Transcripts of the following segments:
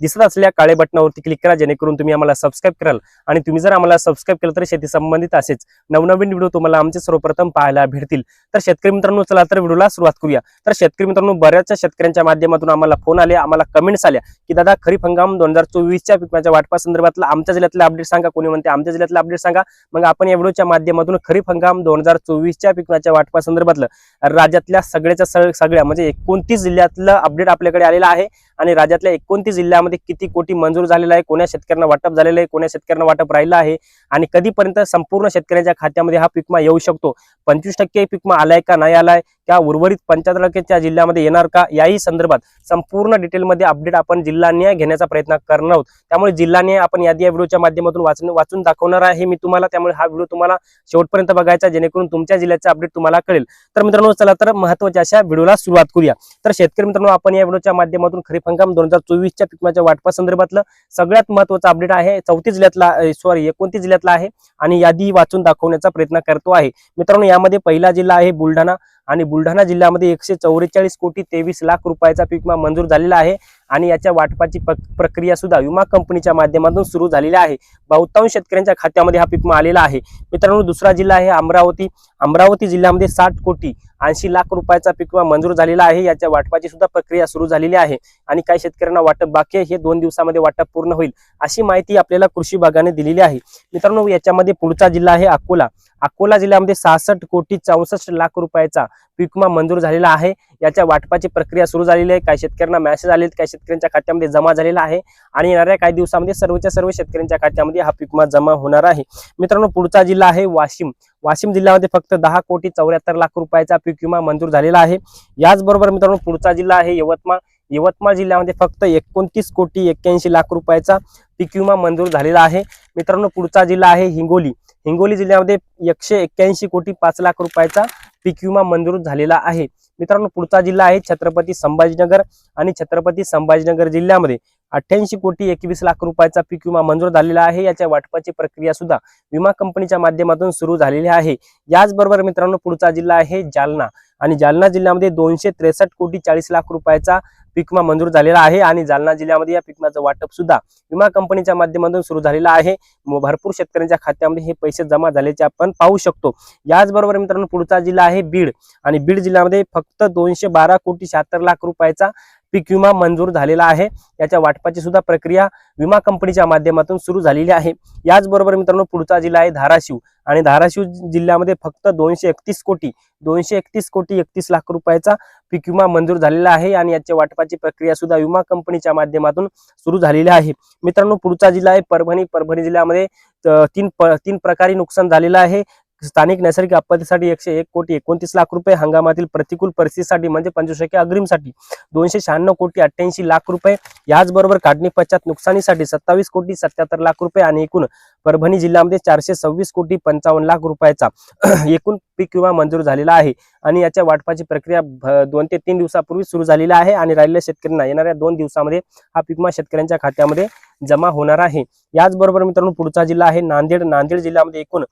दिसत असलेल्या काळे बटनावरती क्लिक करा जेणेकरून तुम्ही आम्हाला सबस्क्राईब कराल. आणि तुम्ही जर आम्हाला सबस्क्राईब केलं तर शेती संबंधित असेच नवनवीन व्हिडिओ तुम्हाला आमचे सर्वप्रथम पाहायला भेटतील. तर शेतकरी मित्रांनो चला तर व्हिडिओला सुरुवात करूया. तर शेतकरी मित्रांनो बऱ्याचशा शेतकऱ्यांच्या माध्यमातून आम्हाला फोन आले आम्हाला कमेंट्स आल्या की दादा खरीप हंगाम दोन हजार चोवीसच्या पिकाच्या वाटपा संदर्भातला आमच्या जिल्ह्यातला अपडेट सांगा. कोणी म्हणते आमच्या जिल्ह्यातला अपडेट सांगा. मग आपण या व्हिडिओच्या माध्यमातून खरीप हंगाम दोन हजार चोवीसच्या पिकाच्या वाटपा संदर्भातलं राज्यातल्या सगळ्याच्या सगळ्या म्हणजे एकोणतीस जिल्ह्यातलं अपडेट आपल्याकडे आलेलं आहे. आणि राज्यातल्या एकोणतीस जिल्ह्या यामध्ये किती कोटी मंजूर झालेला आहे कोण्या शेतकऱ्यांना वाटप झालेलं आहे कोण्या शेतकऱ्यांना वाटप राहिलं आहे आणि कधीपर्यंत संपूर्ण शेतकऱ्यांच्या खात्यामध्ये हा पिकमा येऊ शकतो? पंचवीस टक्के पिकमा आलाय का नाही आलाय? त्या उर्वरित पंच्याहत्तर जिल्ह्यामध्ये येणार का? याही संदर्भात संपूर्ण डिटेलमध्ये अपडेट आपण जिल्हानिहाय घेण्याचा प्रयत्न करणार आहोत. त्यामुळे जिल्हानिहाय आपण यादी या व्हिडिओच्या माध्यमातून वाचून वाचून दाखवणार आहे. मी तुम्हाला त्यामुळे हा व्हिडिओ तुम्हाला शेवटपर्यंत बघायचा जेणेकरून तुमच्या जिल्ह्याचा अपडेट तुम्हाला कळेल. तर मित्रांनो चला तर महत्त्वाच्या अशा व्हिडिओला सुरुवात करूया. तर शेतकरी मित्रांनो आपण या व्हिडिओच्या माध्यमातून खरीप हंगाम दोन हजार चोवीसच्या पिकमाच्या वाटपा संदर्भातलं सगळ्यात महत्त्वाचा अपडेट आहे. चौतीस जिल्ह्यातला सॉरी एकोणतीस जिल्ह्यातला आहे आणि यादी वाचून दाखवण्याचा प्रयत्न करतो आहे. मित्रांनो यामध्ये पहिला जिल्हा आहे बुलढाणा. आणि बुलढाणा जिल्ह्यामध्ये एकशे चौवेचाळीस कोटी तेवीस लाख रुपयाचा पीक विमा मंजूर झालेला आहे आणि याच्या वाटपाची पक- प्रक्रिया सुद्धा विमा कंपनीच्या माध्यमातून सुरू झालेली आहे. बहुतांश शेतकऱ्यांच्या खात्यामध्ये हा पीक विमा आलेला आहे. मित्रांनो दुसरा जिल्हा आहे अमरावती. अमरावती जिल्ह्यामध्ये साठ कोटी ऐंशी लाख रुपयाचा पीक विमा मंजूर झालेला आहे. याच्या वाटपाची सुद्धा प्रक्रिया सुरू झालेली आहे आणि काही शेतकऱ्यांना वाटप बाकी आहे. हे दोन दिवसामध्ये वाटप पूर्ण होईल अशी माहिती आपल्याला कृषी विभागाने दिलेली आहे. मित्रांनो याच्यामध्ये पुढचा जिल्हा आहे अकोला. अकोला जिल्ह्यामध्ये सहासष्ट कोटी चौसष्ट लाख रुपयाचा पीक विमा मंजूर झालेला आहे. याच्या वाटपाची प्रक्रिया सुरू झालेली आहे. काही शेतकऱ्यांना मॅसेज आले काही शेतकऱ्यांच्या खात्यामध्ये जमा झालेला आहे. आणि येणाऱ्या काही दिवसामध्ये सर्वच्या सर्व शेतकऱ्यांच्या खात्यामध्ये हा पीक विमा जमा होणार आहे. मित्रांनो पुढचा जिल्हा आहे वाशिम. वाशिम जिल्ह्यामध्ये फक्त दहा कोटी चौऱ्याहत्तर लाख रुपयाचा पीक विमा मंजूर झालेला आहे. याचबरोबर मित्रांनो पुढचा जिल्हा आहे यवतमाळ. यवतमाळ जिल्ह्यामध्ये फक्त एकोणतीस कोटी एक्क्याऐंशी लाख रुपयाचा पीक विमा मंजूर झालेला आहे. मित्रांनो पुढचा जिल्हा आहे हिंगोली. हिंगोली जिल्ह्यामध्ये एकशे एक्क्याऐंशी कोटी पाच लाख रुपयाचा पीक विमा मंजूर झालेला आहे. मित्रांनो पुढचा जिल्हा आहे छत्रपती संभाजीनगर आणि छत्रपती संभाजीनगर जिल्ह्यामध्ये अठ्ठ्याऐंशी कोटी एकवीस लाख रुपयाचा पीक विमा मंजूर झालेला आहे. याच्या वाटपाची प्रक्रिया सुद्धा विमा कंपनीच्या माध्यमातून सुरू झालेली आहे. याचबरोबर मित्रांनो पुढचा जिल्हा आहे जालना आणि जालना जिल्ह्यामध्ये दोनशे त्रेसष्ट कोटी चाळीस लाख रुपयाचा विमा मंजूर झालेला आहे आणि जालना जिल्ह्यामध्ये या पीक वाटप सुद्धा विमा कंपनीच्या माध्यमातून सुरू झालेलं आहे. भरपूर शेतकऱ्यांच्या खात्यामध्ये हे पैसे जमा झाल्याचे आपण पाहू शकतो. याचबरोबर मित्रांनो पुढचा जिल्हा आहे बीड आणि बीड जिल्ह्यामध्ये फक्त दोनशे बारा कोटी शहात्तर लाख रुपयाचा पीक विमा मंजूर झालेला आहे. याच्या वाटपाची सुद्धा प्रक्रिया विमा कंपनीच्या माध्यमातून सुरू झालेली आहे. याचबरोबर मित्रांनो पुढचा जिल्हा आहे धाराशिव आणि धाराशिव जिल्ह्यामध्ये फक्त दोनशे एकतीस कोटी दोनशे एकतीस कोटी एकतीस लाख रुपयाचा पीक विमा मंजूर झालेला आहे आणि याच्या वाटपाची प्रक्रिया सुद्धा विमा कंपनीच्या माध्यमातून सुरू झालेली आहे. मित्रांनो पुढचा जिल्हा आहे परभणी. परभणी जिल्ह्यामध्ये तीन प- तीन प्रकारे नुकसान झालेलं आहे. स्थानिक नैसर्गिक आपत्तीसाठी एकशे एक कोटी एकोणतीस लाख रुपये हंगामातील प्रतिकूल परिस्थितीसाठी म्हणजे पंचवीस टक्के अग्रिमसाठी दोनशे शहाण्णव कोटी अठ्ठ्याऐंशी लाख रुपये. याचबरोबर काढणी पश्चात नुकसानीसाठी सत्तावीस कोटी सत्याहत्तर लाख रुपये आणि एकूण परभणी जिल्ह्यामध्ये चारशे सव्वीस कोटी पंचावन्न लाख रुपयाचा एकूण पीक विमा मंजूर झालेला आहे. आणि याच्या वाटपाची प्रक्रिया दोन ते तीन दिवसापूर्वी सुरू झालेली आहे आणि राहिलेल्या शेतकऱ्यांना येणाऱ्या दोन दिवसामध्ये हा पीक विमा शेतकऱ्यांच्या खात्यामध्ये जमा होणार आहे. याचबरोबर मित्रांनो पुढचा जिल्हा आहे नांदेड. नांदेड जिल्ह्यामध्ये एकूण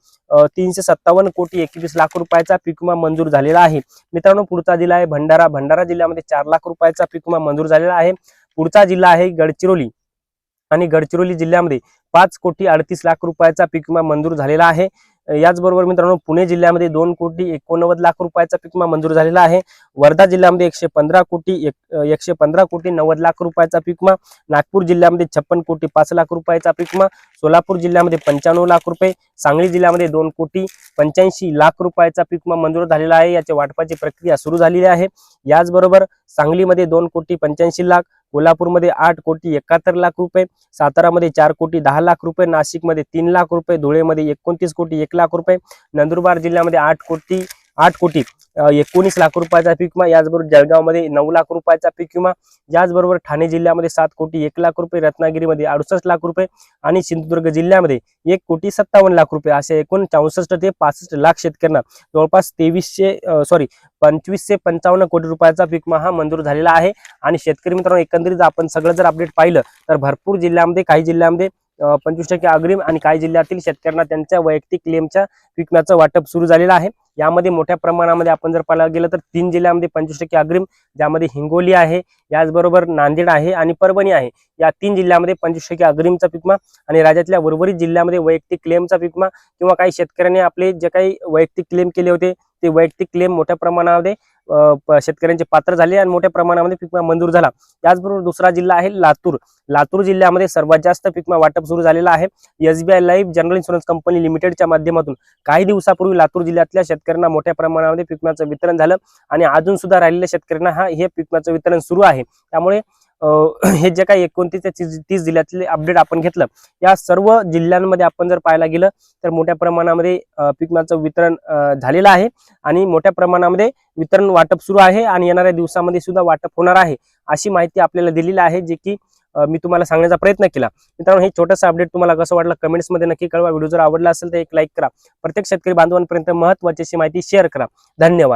तीनशे सत्तावन्न कोटी एकवीस लाख रुपयाचा पीक विमा मंजूर झालेला आहे. मित्रांनो पुढचा जिल्हा आहे भंडारा. भंडारा जिल्ह्यामध्ये चार लाख रुपयाचा पीक विमा मंजूर झालेला आहे. पुढचा जिल्हा आहे गडचिरोली. आणि गडचिरोली जिल्ह्यामध्ये पाच कोटी अडतीस लाख रुपयाचा पीक विमा मंजूर झालेला आहे. याचबरोबर मित्रांनो पुणे जिल्ह्यामध्ये दोन कोटी एकोणनव्वद लाख रुपयाचा पीक विमा मंजूर झालेला आहे. वर्धा जिल्ह्यामध्ये एकशे पंधरा कोटी एक एकशे पंधरा कोटी नव्वद लाख रुपयाचा पीक विमा नागपूर जिल्ह्यामध्ये छप्पन कोटी पाच लाख रुपयाचा पीक विमा सोलापूर जिल्ह्यामध्ये पंच्याण्णव लाख रुपये. सांगली जिल्ह्यामध्ये दोन कोटी पंच्याऐंशी लाख रुपयाचा पीक विमा मंजूर झालेला आहे. याच्या वाटपाची प्रक्रिया सुरू झालेली आहे. याचबरोबर सांगलीमध्ये दोन कोटी पंच्याऐंशी लाख कोल्हापूरमध्ये आठ कोटी एकाहत्तर लाख रुपये सातारामध्ये चार कोटी दहा लाख रुपये नाशिकमध्ये तीन लाख रुपये धुळेमध्ये एकोणतीस कोटी एक लाख रुपये नंदुरबार जिल्ह्यामध्ये आठ कोटी आठ कोटी. एकोणीस लाख रुपयाचा पीक विमा याचबरोबर जळगावमध्ये नऊ लाख रुपयाचा पीक विमा याचबरोबर ठाणे जिल्ह्यामध्ये सात कोटी एक लाख रुपये रत्नागिरीमध्ये अडुसष्ट लाख रुपये आणि सिंधुदुर्ग जिल्ह्यामध्ये एक कोटी सत्तावन्न लाख रुपये असे एकूण चौसष्ट ते पासष्ट लाख शेतकऱ्यांना जवळपास तेवीसशे सॉरी पंचवीसशे पंचावन्न कोटी रुपयाचा पीक विमा हा मंजूर झालेला आहे. आणि शेतकरी मित्रांनो एकंदरीत आपण सगळं जर अपडेट पाहिलं तर भरपूर जिल्ह्यामध्ये काही जिल्ह्यामध्ये पंचवीस टक्के अग्रिम आणि काही जिल्ह्यातील शेतकऱ्यांना त्यांच्या वैयक्तिक क्लेमच्या विकण्याचं वाटप सुरू झालेलं आहे. यामध्ये मोठ्या प्रमाणामध्ये आपण जर पाहायला गेलं तर तीन जिल्ह्यामध्ये पंचवीस टक्के अग्रिम ज्यामध्ये हिंगोली आहे याचबरोबर नांदेड आहे आणि परभणी आहे. या तीन जिल्ह्यामध्ये पंचवीस टक्के अग्रिमचा पिकमा आणि राज्यातल्या उर्वरित जिल्ह्यामध्ये वैयक्तिक क्लेमचा पिकमा किंवा काही शेतकऱ्यांनी आपले जे काही वैयक्तिक क्लेम केले होते ते वैयक्तिक क्लेम मोठ्या प्रमाणामध्ये शेतकऱ्यांचे पात्र झाले आणि मोठ्या प्रमाणामध्ये पिकमा मंजूर झाला. त्याचबरोबर दुसरा जिल्हा आहे लातूर. लातूर जिल्ह्यामध्ये सर्वात जास्त पिकमा वाटप सुरू झालेलं आहे. SBI life general insurance company लिमिटेडच्या माध्यमातून. काही दिवसापूर्वी लातूर जिल्ह्यातल्या शेतकऱ्यांना मोठ्या प्रमाणामध्ये पिकम्याचं वितरण झालं आणि अजून सुद्धा राहिलेल्या शेतकऱ्यांना हा हे पिकम्याचं वितरण सुरू आहे. त्यामुळे हे जे काही एकोणतीस ते तीस तीस जिल्ह्यातले अपडेट आपण घेतलं या सर्व जिल्ह्यांमध्ये आपण जर पाहायला गेलं तर मोठ्या प्रमाणामध्ये अ, वितरण झालेलं आहे आणि मोठ्या प्रमाणामध्ये वितरण वाटप सुरू आहे आणि येणाऱ्या दिवसामध्ये सुद्धा वाटप होणार आहे अशी माहिती आपल्याला दिलेली आहे जे की मी तुम्हाला सांगण्याचा प्रयत्न केला. मित्रांनो हे छोटंसं अपडेट तुम्हाला कसं वाटलं कमेंट्समध्ये नक्की कळवा. व्हिडिओ जर आवडला असेल तर एक लाईक करा. प्रत्येक शेतकरी बांधवांपर्यंत महत्वाची अशी माहिती शेअर करा. धन्यवाद.